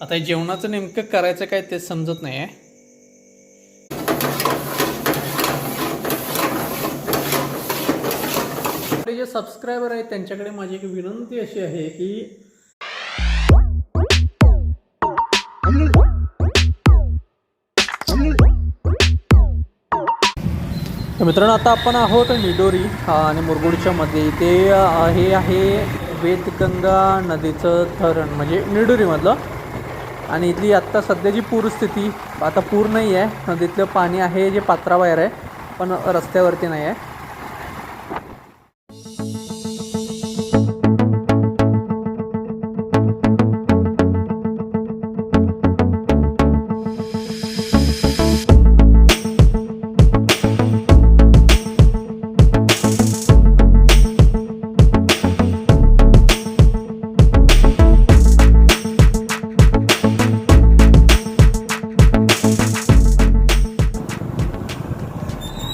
आता जेवणाचं नेमकं करायचं काय ते समजत नाही आहे जे सबस्क्रायबर आहेत त्यांच्याकडे माझी एक विनंती अशी आहे की मित्रांनो आता आपण आहोत निडोरी आणि मुरगुडच्या मध्ये. इथे हे आहे वेदगंगा नदीचं धरण म्हणजे निडोरीमधलं. आणि इथली आत्ता सध्याची पूरस्थिती आता पूर नाही आहे नदीतलं पाणी आहे जे पात्राबाहेर आहे पण रस्त्यावरती नाही आहे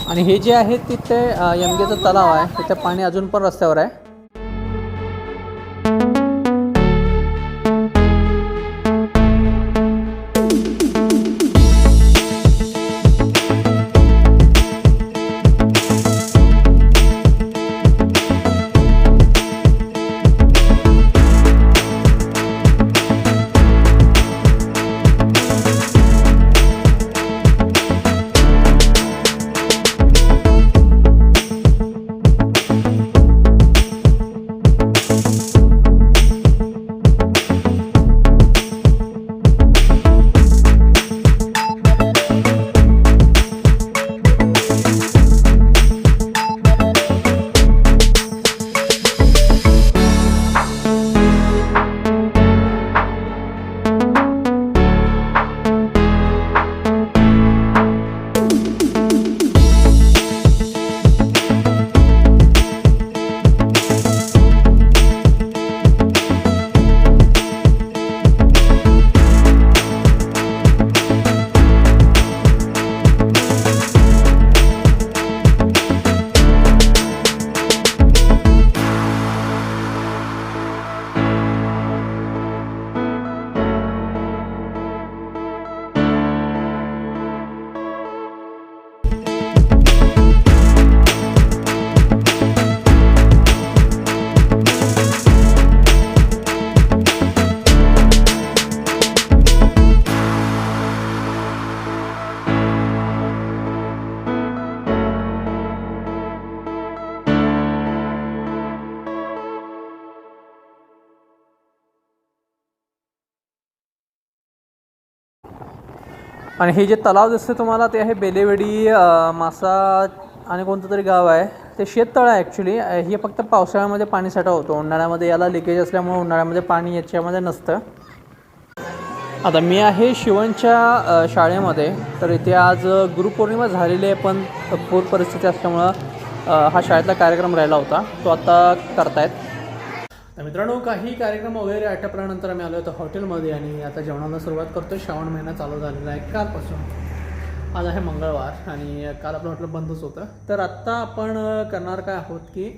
आणि हे जे आहे तिथे यमगेचं तलाव आहे. तिथे पाणी अजून पण रस्त्यावर आहे. आणि हे जे तलाव दिसते तुम्हाला ते आहे बेलेवेडी मासा आणि कोणतं तरी गाव आहे. ते शेततळ आहे ॲक्च्युली हे फक्त पावसाळ्यामध्ये पाणी साठा होतो. उन्हाळ्यामध्ये याला लिकेज असल्यामुळे उन्हाळ्यामध्ये पाणी याच्यामध्ये नसतं. आता मी आहे शिवणच्या शाळेमध्ये. तर इथे आज गुरुपौर्णिमा झालेली आहे पण पूर परिस्थिती असल्यामुळं हा शाळेतला कार्यक्रम राहिला होता. तो आता करतायत. तर मित्रांनो काही कार्यक्रम वगैरे आटपल्यानंतर आम्ही आलो होतो हॉटेलमध्ये आणि आता जेवणाला सुरुवात करतो श्रावण महिना चालू झालेला आहे कालपासून. आज आहे मंगळवार आणि काल आपलं हॉटेल बंदच होतं. तर आत्ता आपण करणार काय आहोत की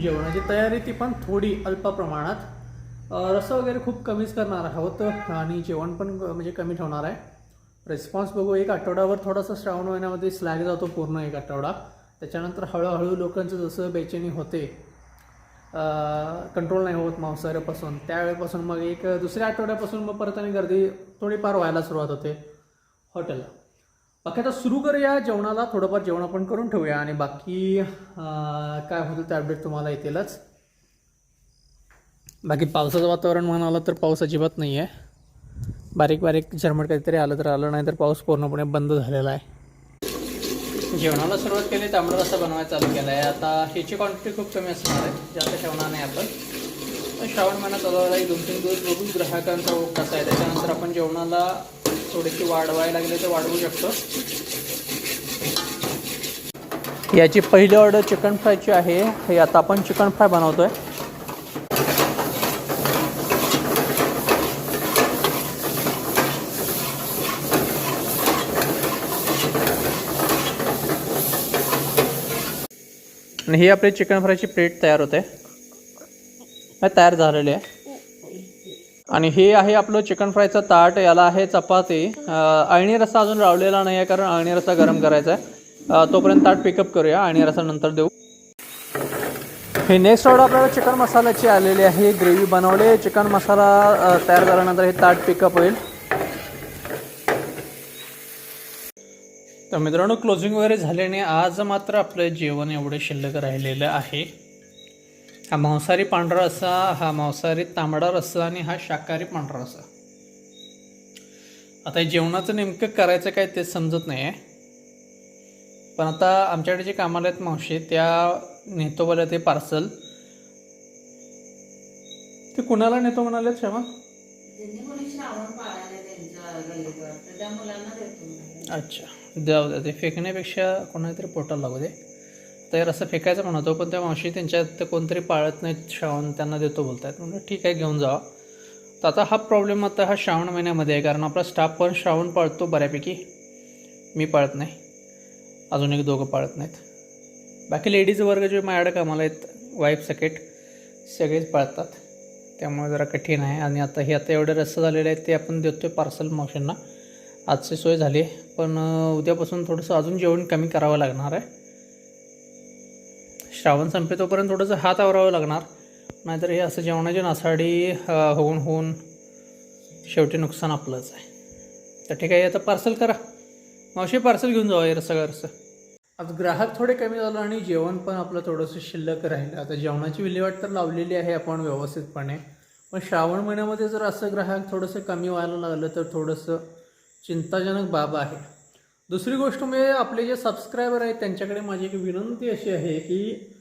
जेवणाची तयारी ती पण थोडी अल्प प्रमाणात. रसं वगैरे खूप कमीच करणार आहोत आणि जेवण पण म्हणजे कमी ठेवणार आहे. रिस्पॉन्स बघू एक आठवड्यावर थोडासा श्रावण महिन्यामध्ये स्लॅग जातो पूर्ण एक आठवडा. त्याच्यानंतर हळूहळू लोकांचं जसं बेचैनी होते कंट्रोल नाही होत मांसाहारापासून. त्यावेळेपासून मग एक दुसऱ्या आठवड्यापासून मग परत आणि गर्दी थोडीफार व्हायला सुरुवात होते हॉटेलला बाकी आता सुरू करूया जेवणाला थोडंफार जेवण आपण करून ठेवूया आणि बाकी काय होतं ते अपडेट तुम्हाला येतीलच. बाकी पावसाचं वातावरण म्हणाला तर पाऊस अजिबात नाही आहे बारीक बारीक झरमट काहीतरी आलं तर आलं नाही तर पाऊस पूर्णपणे बंद झालेला आहे. जेवणाला सुरुवात केली तांबडा रस्सा बनवायला चालू केला आहे आता ह्याची क्वांटिटी खूप कमी असणार आहे जास्त ठेवणार नाही आपण पण श्रावण महिना चालू आहे एक दोन तीन दिवस बघून ग्राहकांचा ओघ कसा आहे. त्याच्यानंतर आपण जेवणाला थोडीशी वाढवायला लागले तर वाढवू शकतो. याची पहिली ऑर्डर चिकन फ्रायची आहे. हे आता आपण चिकन फ्राय बनवतो आहे आणि ही आपली चिकन फ्रायची प्लेट तयार होते. तयार झालेली आहे. आणि हे आहे आपलं चिकन फ्रायचं ताट याला आहे चपाती. अळणी रस्सा अजून रावलेला नाही आहे कारण अळणी रस्सा गरम करायचा आहे. तोपर्यंत ताट पिकअप करूया. अळणी रस्सा नंतर देऊ. हे नेक्स्ट ऑर्डर आपल्याला चिकन मसाल्याची आलेली आहे. ग्रेव्ही बनवले. चिकन मसाला तयार झाल्यानंतर हे ताट पिकअप होईल. तर मित्रांनो क्लोजिंग वगैरे झाल्याने आज मात्र आपलं जेवण एवढं शिल्लक राहिलेलं आहे. हा मांसाहारी पांढरा रस्सा हा मांसाहारी तांबडा रस्सा आणि हा शाकाहारी पांढरा रस्सा. आता जेवणाचं नेमकं करायचं काय ते समजत नाही आहे पण आता आमच्याकडे जे कामाला आहेत मावशी त्या नेतो बोला ते पार्सल ते कुणाला नेतो म्हणाले क्षमा. अच्छा. जाऊ द्या ते फेकण्यापेक्षा कोणातरी पोटाला लागू दे. तर असं फेकायचं म्हणतो पण त्या मावशी त्यांच्यात कोणतरी पाळत नाहीत श्रावण त्यांना देतो बोलतायत म्हणजे ठीक आहे घेऊन जावा. तर आता हा प्रॉब्लेम आता हा श्रावण महिन्यामध्ये आहे कारण आपला स्टाफ पण श्रावण पाळतो बऱ्यापैकी. मी पाळत नाही. अजून एक दोघं पाळत नाहीत. बाकी लेडीज वर्ग जे माझ्याकडे कामाला आहेत वाईफ सकेट सगळेच पाळतात. त्यामुळे जरा कठीण आहे. आणि आता हे आता एवढे रस्ते झालेले आहेत ते आपण देतो आहे पार्सल मावशींना. आजची सोय झाली आहे. पण उद्यापासून थोडंसं अजून जेवण कमी करावं लागणार आहे. श्रावण संपेतोपर्यंत थोडंसं हात आवरावं लागणार. नाहीतर हे असं जेवणाची नासाडी होऊन होऊन शेवटी नुकसान आपलंच आहे. तर ठीक आहे आता पार्सल करा. मावशी पार्सल घेऊन जाऊ यार सगळं रस्तं आज ग्राहक थोडे कमी झालं आणि जेवण पण आपलं थोडंसं शिल्लक राहिलं. आता जेवणाची विल्हेवाट तर लावलेली आहे आपण व्यवस्थितपणे. पण श्रावण महिन्यामध्ये जर असं ग्राहक थोडंसं कमी व्हायला लागलं तर थोडंसं चिंताजनक बाब आहे. दुसरी गोष्ट म्हणजे आपले जे सबस्क्रायबर आहेत त्यांच्याकडे माझी एक विनंती अशी आहे की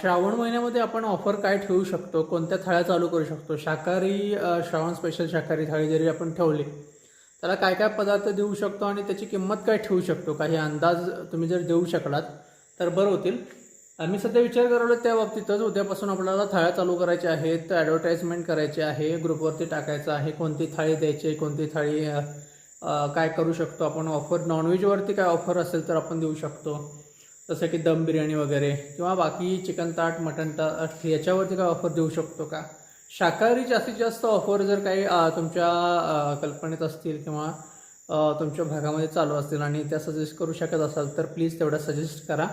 श्रावण महिन्यामध्ये आपण ऑफर काय ठेवू शकतो कोणत्या थाळ्या चालू करू शकतो? शाकाहारी श्रावण स्पेशल शाकाहारी थाळी जरी आपण ठेवली त्याला काय काय पदार्थ देऊ शकतो आणि त्याची किंमत काय ठेवू शकतो? काही अंदाज तुम्ही जर देऊ शकलात तर बरं होतील. आम्ही सध्या विचार करवलो त्या बाबतीतच उद्यापासून आपल्याला थाळ्या चालू करायच्या आहेत ॲडव्हर्टाईजमेंट करायची आहे ग्रुपवरती टाकायचं आहे कोणती थाळी द्यायची आहे कोणती थाळी काय करू शकतो आपण ऑफर नॉनव्हेजवरती काय ऑफर असेल तर आपण देऊ शकतो. जसं की दम बिर्याणी वगैरे किंवा बाकी चिकन ताट मटन ताट याच्यावरती काय ऑफर देऊ शकतो का? शाकाहारी जास्तीत जास्त ऑफर जर काही तुमच्या कल्पनेत असतील किंवा तुमच्या भागामध्ये चालू असतील आणि त्या सजेस्ट करू शकत असाल तर प्लीज तेवढ्या सजेस्ट करा.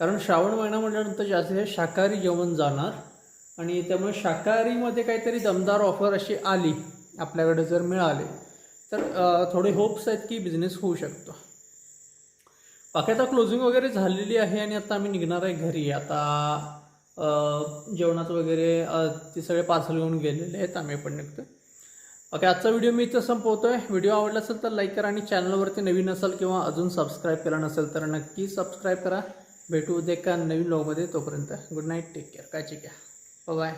कारण श्रावण महिना म्हटल्यानंतर जास्त हे शाकाहारी जेवण जाणार आणि त्यामुळे शाकाहारीमध्ये काहीतरी दमदार ऑफर अशी आली आपल्याकडे जर मिळाले तर थोडे होप्स आहेत की बिझनेस होऊ शकतो. बाकी आता क्लोजिंग वगैरे झालेली आहे आणि आता आम्ही निघणार आहे घरी. आता जेवणाचं वगैरे ते सगळे पार्सल घेऊन गेलेले आहेत आम्ही पण निघतो ओके आजचा व्हिडिओ मी इथं संपवतोय. व्हिडिओ आवडला असेल तर लाईक करा आणि चॅनलवरती नवीन असाल किंवा अजून सबस्क्राईब केला नसेल तर नक्की सबस्क्राईब करा. भेटू उद्या का नवीन लॉगमध्ये तोपर्यंत गुड नाईट टेक केअर काळजी घ्या. बाय